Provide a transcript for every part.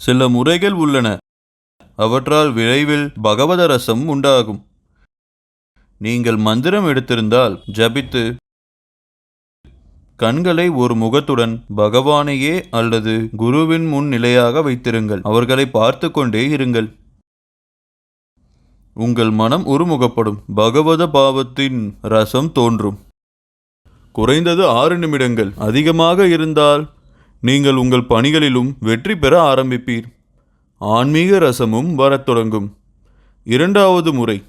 சில முறைகள் உள்ளன. அவற்றால் விரைவில் பகவத ரசம் உண்டாகும். நீங்கள் மந்திரம் எடுத்திருந்தால் ஜபித்து கண்களை ஒரு முகத்துடன் பகவானையே அல்லது குருவின் முன் நிலையாக வைத்திருங்கள். அவர்களை பார்த்து கொண்டே இருங்கள். உங்கள் மனம் ஒருமுகப்படும் பகவத பாவத்தின் ரசம் தோன்றும். குறைந்தது ஆறு நிமிடங்கள். அதிகமாக இருந்தால் நீங்கள் உங்கள் பணிகளிலும் வெற்றி பெற ஆரம்பிப்பீர். ஆன்மீக ரசமும் வரத் தொடங்கும். இரண்டாவது முறை.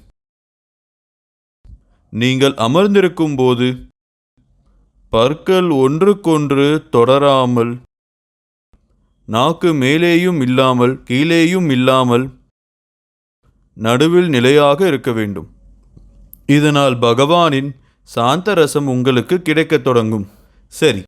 நீங்கள் அமர்ந்திருக்கும் போது பற்கள் ஒன்றுக்கொன்று தொடராமல் நாக்கு மேலேயும் இல்லாமல் கீழேயும் இல்லாமல் நடுவில் நிலையாக இருக்க வேண்டும். இதனால் பகவானின் சாந்த ரசம் உங்களுக்கு கிடைக்கத் தொடங்கும். சரி.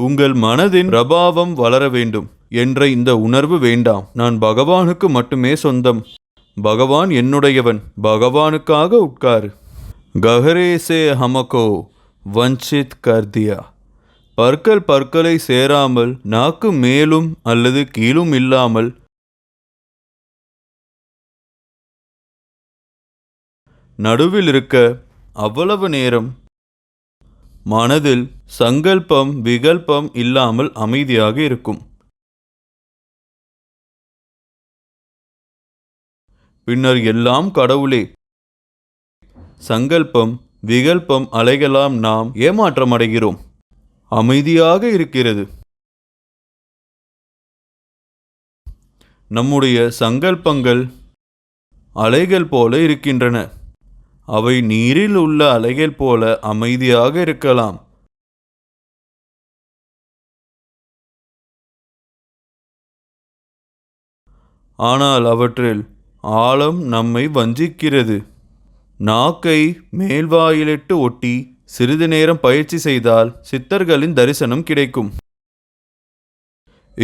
உங்கள் மனதின் பிரபாவம் வளர வேண்டும் என்ற இந்த உணர்வு வேண்டாம். நான் பகவானுக்கு மட்டுமே சொந்தம். பகவான் என்னுடையவன். பகவானுக்காக உட்காரு. கஹரேசே ஹமகோ. வஞ்சித் கர்தியா. பற்கள் பற்களை சேராமல் நாக்கு மேலும் அல்லது கீழும் இல்லாமல் நடுவில் இருக்க அவ்வளவு நேரம் மனதில் சங்கல்பம் விகல்பம் இல்லாமல் அமைதியாக இருக்கும். பின்னர் எல்லாம் கடவுளே சங்கல்பம் விகல்பம் அலைகளாம் நாம் ஏமாற்றமடைகிறோம். அமைதியாக இருக்கிறது. நம்முடைய சங்கல்பங்கள் அலைகள் போல இருக்கின்றன. அவை நீரில் உள்ள அலைகள் போல அமைதியாக இருக்கலாம். ஆனால் அவற்றில் ஆழம் நம்மை வஞ்சிக்கிறது. நாக்கை மேல்வாயிலிட்டு ஒட்டி சிறிது நேரம் பயிற்சி செய்தால் சித்தர்களின் தரிசனம் கிடைக்கும்.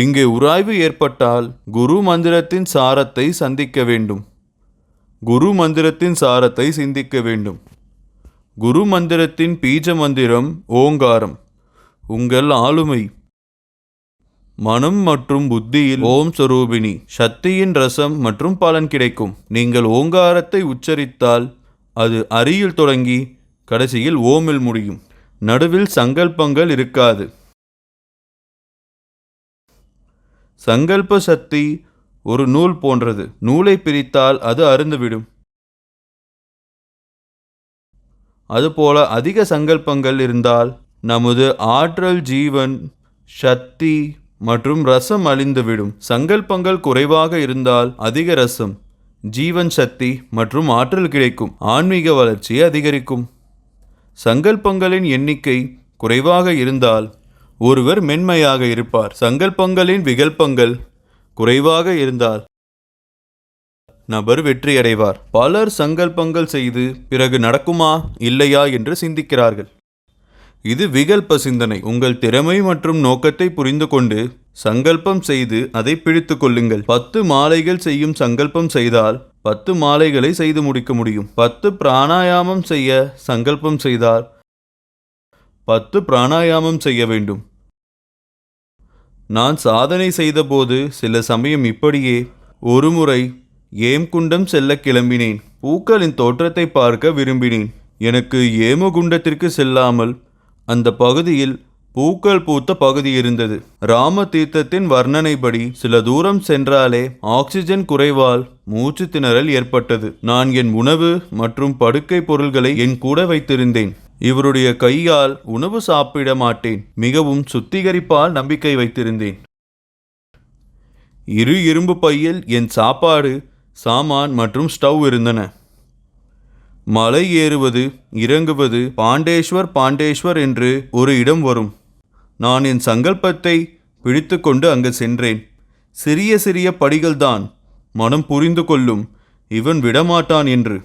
இங்கே உராய்வு ஏற்பட்டால் குரு மந்திரத்தின் சாரத்தை சந்திக்க வேண்டும். குரு மந்திரத்தின் சாரத்தை சிந்திக்க வேண்டும். குரு மந்திரத்தின் பீஜ மந்திரம் ஓங்காரம். உங்கள் ஆளுமை. மனம் மற்றும் புத்தியில் ஓம் சொரூபிணி. சக்தியின் ரசம் மற்றும் பலன் கிடைக்கும். நீங்கள் ஓங்காரத்தை உச்சரித்தால் அது அரியில் தொடங்கி கடைசியில் ஓமில் முடியும். நடுவில் சங்கல்பங்கள் இருக்காது. சங்கல்ப சக்தி ஒரு நூல் போன்றது. நூலை பிரித்தால் அது அருந்துவிடும். அதுபோல அதிக சங்கல்பங்கள் இருந்தால் நமது ஆற்றல் ஜீவன் சக்தி மற்றும் ரசம் அழிந்துவிடும். சங்கல்பங்கள் குறைவாக இருந்தால் அதிக ரசம் ஜீவன் சக்தி மற்றும் ஆற்றல் கிடைக்கும். ஆன்மீக வளர்ச்சி அதிகரிக்கும். சங்கல்பங்களின் எண்ணிக்கை குறைவாக இருந்தால் ஒருவர் மென்மையாக இருப்பார். சங்கல்பங்களின் விகல்பங்கள் குறைவாக இருந்தால் நபர் வெற்றியடைவார். பலர் சங்கல்பங்கள் செய்து பிறகு நடக்குமா இல்லையா என்று சிந்திக்கிறார்கள். இது விகல்ப சிந்தனை. உங்கள் திறமை மற்றும் நோக்கத்தை புரிந்து கொண்டு சங்கல்பம் செய்து அதை பிடித்து கொள்ளுங்கள். பத்து மாலைகள் செய்யும் சங்கல்பம் செய்தால் பத்து மாலைகளை செய்து முடிக்க முடியும். பத்து பிராணாயாமம் செய்ய சங்கல்பம் செய்தால் பத்து பிராணாயாமம் செய்ய வேண்டும். நான் சாதனை செய்தபோது சில சமயம் இப்படியே ஒருமுறை ஏம்குண்டம் செல்ல கிளம்பினேன். பூக்களின் தோற்றத்தை பார்க்க விரும்பினேன். எனக்கு ஏமகுண்டத்திற்கு செல்லாமல் அந்த பகுதியில் பூக்கள் பூத்த பகுதி இருந்தது. ராம தீர்த்தத்தின் வர்ணனைப்படி சில தூரம் சென்றாலே ஆக்சிஜன் குறைவால் மூச்சு திணறல் ஏற்பட்டது. நான் என் உணவு மற்றும் படுக்கை பொருள்களை என் கூட வைத்திருந்தேன். இவருடைய கையால் உணவு சாப்பிட மாட்டேன் மிகவும் சுத்திகரிப்பால் நம்பிக்கை வைத்திருந்தேன். இரு இரும்பு பையில் என் சாப்பாடு சாமான் மற்றும் ஸ்டவ் இருந்தன. மலை ஏறுவது இறங்குவது பாண்டேஸ்வர் பாண்டேஸ்வர் என்று ஒரு இடம் வரும். நான் என் சங்கல்பத்தை பிடித்துக்கொண்டு அங்கு சென்றேன். சிறிய சிறிய படிகள்தான் மனம் புரிந்து கொள்ளும் இவன் விடமாட்டான் என்று.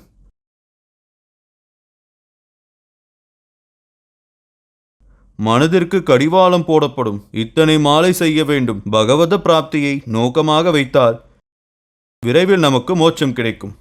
மனதிற்கு கடிவாளம் போடப்படும். இத்தனை மாலை செய்ய வேண்டும். பகவத பிராப்தியை நோக்கமாக வைத்தால் விரைவில் நமக்கு மோட்சம் கிடைக்கும்.